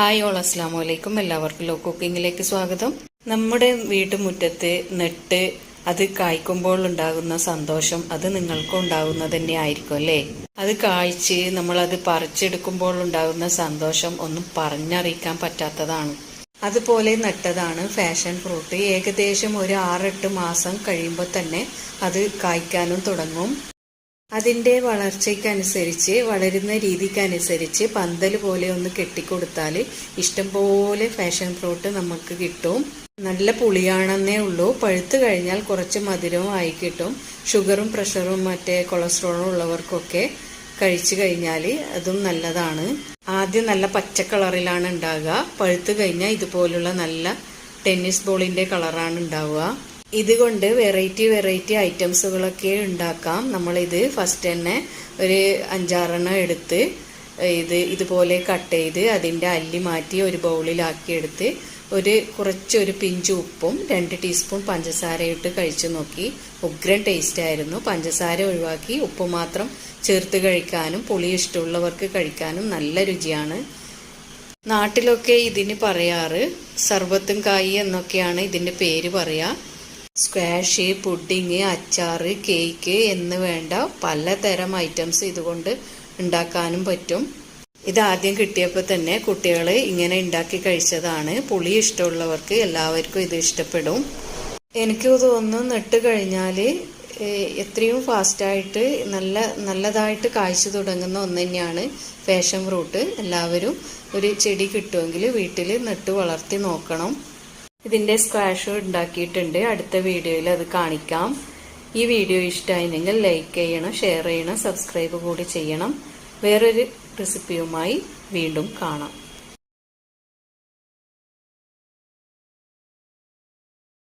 Hi all അസ്സാം വലൈക്കും എല്ലാവർക്കും ലോ കുക്കിങ്ങിലേക്ക് സ്വാഗതം. നമ്മുടെ വീട്ടുമുറ്റത്ത് നെട്ട് അത് കായ്ക്കുമ്പോൾ ഉണ്ടാകുന്ന സന്തോഷം അത് നിങ്ങൾക്കും ഉണ്ടാകുന്നത് തന്നെ ആയിരിക്കും അല്ലേ? അത് കായ്ച്ച് നമ്മളത് പറിച്ചെടുക്കുമ്പോൾ ഉണ്ടാകുന്ന സന്തോഷം ഒന്നും പറഞ്ഞറിയിക്കാൻ പറ്റാത്തതാണ്. അതുപോലെ നട്ടതാണ് ഫാഷൻ ഫ്രൂട്ട്. ഏകദേശം ഒരു ആറെട്ട് മാസം കഴിയുമ്പോൾ തന്നെ അത് കായ്ക്കാനും തുടങ്ങും. അതിന്റെ വളർച്ചയ്ക്കനുസരിച്ച് വളരുന്ന രീതിക്കനുസരിച്ച് പന്തൽ പോലെ ഒന്ന് കെട്ടിക്കൊടുത്താൽ ഇഷ്ടംപോലെ ഫാഷൻ ഫ്രൂട്ട് നമുക്ക് കിട്ടും. നല്ല പുളിയാണെന്നേ ഉള്ളൂ. പഴുത്ത് കഴിഞ്ഞാൽ കുറച്ച് മധുരവും ആയി കിട്ടും. ഷുഗറും പ്രഷറും മറ്റേ കൊളസ്ട്രോളും ഉള്ളവർക്കൊക്കെ കഴിച്ചു കഴിഞ്ഞാൽ അതും നല്ലതാണ്. ആദ്യം നല്ല പച്ച കളറിലാണ് ഉണ്ടാകുക പഴുത്ത് കഴിഞ്ഞാൽ ഇതുപോലുള്ള നല്ല ടെന്നീസ് ബോളിന്റെ കളറാണ് ഉണ്ടാവുക. ഇതുകൊണ്ട് വെറൈറ്റി വെറൈറ്റി ഐറ്റംസുകളൊക്കെ ഉണ്ടാക്കാം. നമ്മളിത് ഫസ്റ്റ് തന്നെ ഒരു അഞ്ചാറെണ്ണം എടുത്ത് ഇത് ഇതുപോലെ കട്ട് ചെയ്ത് അതിന്റെ അല്ലി മാറ്റി ഒരു ബൗളിലാക്കി എടുത്ത് ഒരു കുറച്ചൊരു പിഞ്ച് ഉപ്പും രണ്ട് ടീസ്പൂൺ പഞ്ചസാര ഇട്ട് കഴിച്ചു നോക്കി. ഉഗ്രൻ ടേസ്റ്റ് ആയിരുന്നു. പഞ്ചസാര ഒഴിവാക്കി ഉപ്പ് മാത്രം ചേർത്ത് കഴിക്കാനും പുളി ഇഷ്ടമുള്ളവർക്ക് കഴിക്കാനും നല്ല രുചിയാണ്. നാട്ടിലൊക്കെ ഇതിന് പറയാറ് സർബത്തും കായി എന്നൊക്കെയാണ് ഇതിന്റെ പേര് പറയുക സ്ക്വാഷ് പുഡിങ് അച്ചാർ കേക്ക് എന്ന് വേണ്ട പലതരം ഐറ്റംസ് ഇതുകൊണ്ട് ഉണ്ടാക്കാനും പറ്റും. ഇത് ആദ്യം കിട്ടിയപ്പോൾ തന്നെ കുട്ടികൾ ഇങ്ങനെ ഉണ്ടാക്കി കഴിച്ചതാണ്. പുളി ഇഷ്ടമുള്ളവർക്ക് എല്ലാവർക്കും ഇത് ഇഷ്ടപ്പെടും. എനിക്ക് തോന്നുന്നു നട്ട് കഴിഞ്ഞാൽ എത്രയും ഫാസ്റ്റായിട്ട് നല്ല നല്ലതായിട്ട് കായ്ച്ചു തുടങ്ങുന്ന ഒന്ന് തന്നെയാണ് ഫാഷൻ ഫ്രൂട്ട്. എല്ലാവരും ഒരു ചെടി കിട്ടുമെങ്കിൽ വീട്ടിൽ നട്ട് വളർത്തി നോക്കണം. ഇതിന്റെ സ്ക്വാഷ് ഉണ്ടാക്കിയിട്ടുണ്ട്. അടുത്ത വീഡിയോയിൽ അത് കാണിക്കാം. ഈ വീഡിയോ ഇഷ്ടമായിരുന്നെങ്കിൽ ലൈക്ക് ചെയ്യണം ഷെയർ ചെയ്യണം സബ്സ്ക്രൈബ് കൂടി ചെയ്യണം. വേറൊരു റെസിപ്പിയുമായി വീണ്ടും കാണാം.